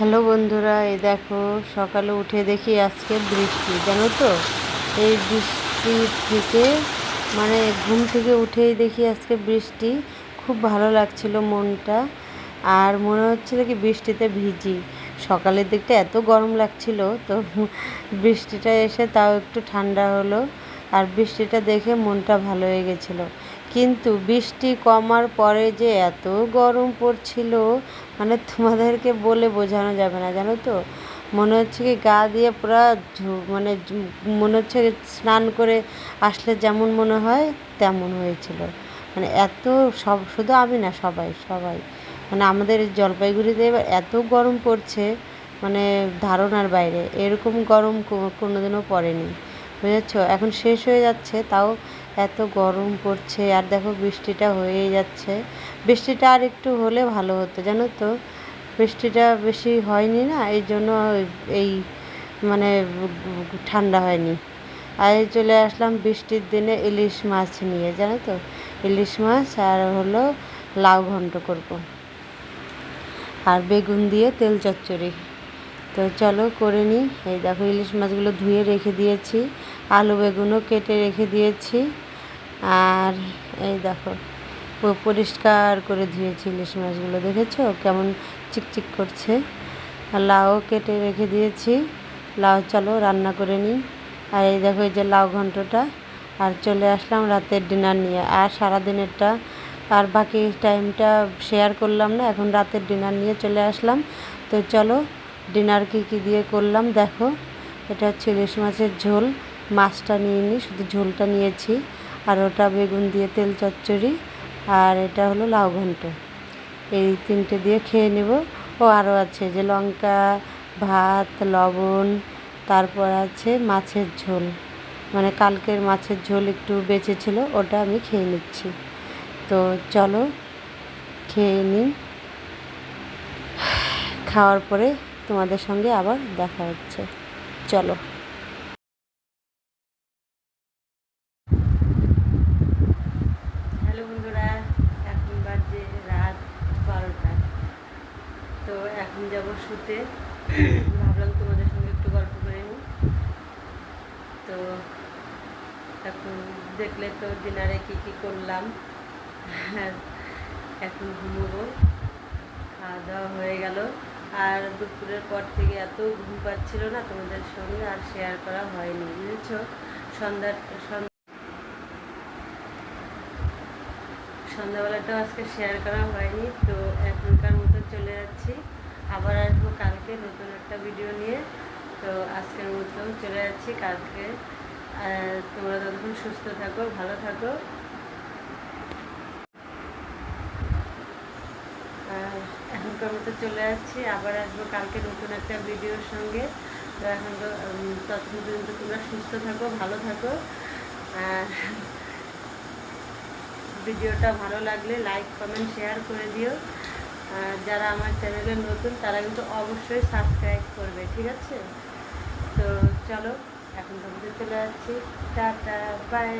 Hello বন্ধুরা, এই দেখো সকালে উঠে দেখি আজকে বৃষ্টি, জানো তো? এই বৃষ্টি থেকে মানে ঘুম থেকে উঠেই দেখি আজকে বৃষ্টি, খুব ভালো লাগছিল মনটা। আর মনে হচ্ছিল কি বৃষ্টিতে ভিজি। সকালের দিকটা এত গরম লাগছিল, তো বৃষ্টিটা এসে তাও একটু ঠান্ডা হলো, আর বৃষ্টিটা দেখে মনটা ভালো হয়ে গেছিল। কিন্তু বৃষ্টি কমার পরে যে এত গরম পড়ছিল মানে তোমাদেরকে বলে বোঝানো যাবে না, জানো তো? মনে হচ্ছে কি গা দিয়ে পুরো মানে মনে হচ্ছে স্নান করে আসলে যেমন মনে হয় তেমন হয়েছিল। মানে এত সব, শুধু আমি না, সবাই সবাই। মানে আমাদের জলপাইগুড়িতে এবার এত গরম পড়ছে মানে ধারণার বাইরে। এরকম গরম কোনোদিনও পড়েনি। বুঝেছ? এখন শেষ হয়ে যাচ্ছে, তাও এত গরম পড়ছে আর দেখো বৃষ্টিটা হয়েই যাচ্ছে। বৃষ্টিটা আর একটু হলে ভালো হতো, জানো তো? বৃষ্টিটা বেশি হয়নি না, এই জন্য এই মানে ঠান্ডা হয়নি। আর চলে আসলাম বৃষ্টির দিনে ইলিশ মাছ নিয়ে, জানো তো? ইলিশ মাছ আর হলো লাউ ঘন্ট করব। আর বেগুন দিয়ে তেল চচ্চড়ি। তো চলো করে নিই। এই দেখো ইলিশ মাছগুলো ধুয়ে রেখে দিয়েছি, আলু বেগুনও কেটে রেখে দিয়েছি। আর এই দেখো পরিষ্কার করে ধুয়েছি ইলিশ মাছগুলো, দেখেছ? কেমন চিকচিক করছে। আর লাউ কেটে রেখে দিয়েছি। লাউ চলো, রান্না করে নিই। আর এই দেখো, এই যে লাউ ঘন্টটা। আর চলে আসলাম রাতের ডিনার নিয়ে। আর সারাদিনেরটা, আর বাকি টাইমটা শেয়ার করলাম না, এখন রাতের ডিনার নিয়ে চলে আসলাম। তো চলো, ডিনার কী কী দিয়ে করলাম দেখো। এটা হচ্ছে ইলিশ মাছের ঝোল। মাছটা নিয়ে নিই শুধু ঝোলটা নিয়েছি। আর ওটা বেগুন দিয়ে তেল চচ্চড়ি, আর এটা হলো লাউ ঘন্ট। এই তিনটে দিয়ে খেয়ে নেব। ও আরও আছে যে লঙ্কা, ভাত, লবণ, তারপর আছে মাছের ঝোল। মানে কালকের মাছের ঝোল একটু বেঁচে ছিল, ওটা আমি খেয়ে নিচ্ছি। তো চলো, খেয়ে নিন। খাওয়ার পরে তোমাদের সঙ্গে আবার দেখা হচ্ছে। চলো হ্যালো বন্ধুরা এখন বাজে রাত বারোটা তো এখন যাব শুতে। ভাবলাম তোমাদের সঙ্গে একটু গল্প করে নিই। তো এখন দেখলে তো ডিনারে কী কী করলাম। এখন ঘুমোবো। খাওয়া দাওয়া হয়ে গেল। আর দুপুরের পর থেকে এত ঘুম পাচ্ছিল না তোমাদের সঙ্গে আর শেয়ার করা হয়নি, বুঝেছ? সন্ধ্যার সন্ধ্যাবেলাটাও আজকে শেয়ার করা হয়নি, তো এখনকার মতো চলে যাচ্ছি। আবার আসব কালকে নতুন একটা ভিডিও নিয়ে। তো আজকের মতো চলে যাচ্ছি কালকে। তোমরা ততক্ষণ সুস্থ থাকো, ভালো থাকো। এখনকার মতো চলে যাচ্ছি, আবার আসব কালকে নতুন একটা ভিডিওর সঙ্গে। তো এখন তো ততক্ষণ পর্যন্ত তোমরা সুস্থ থাকো, ভালো থাকো। ভিডিওটা ভালো লাগলে লাইক, কমেন্ট, শেয়ার করে দিও। যারা আমার চ্যানেলে নতুন, তারা কিন্তু অবশ্যই সাবস্ক্রাইব করবে, ঠিক আছে? তো চলো, এখন তোমাদের চলে যাচ্ছি টাটা বাই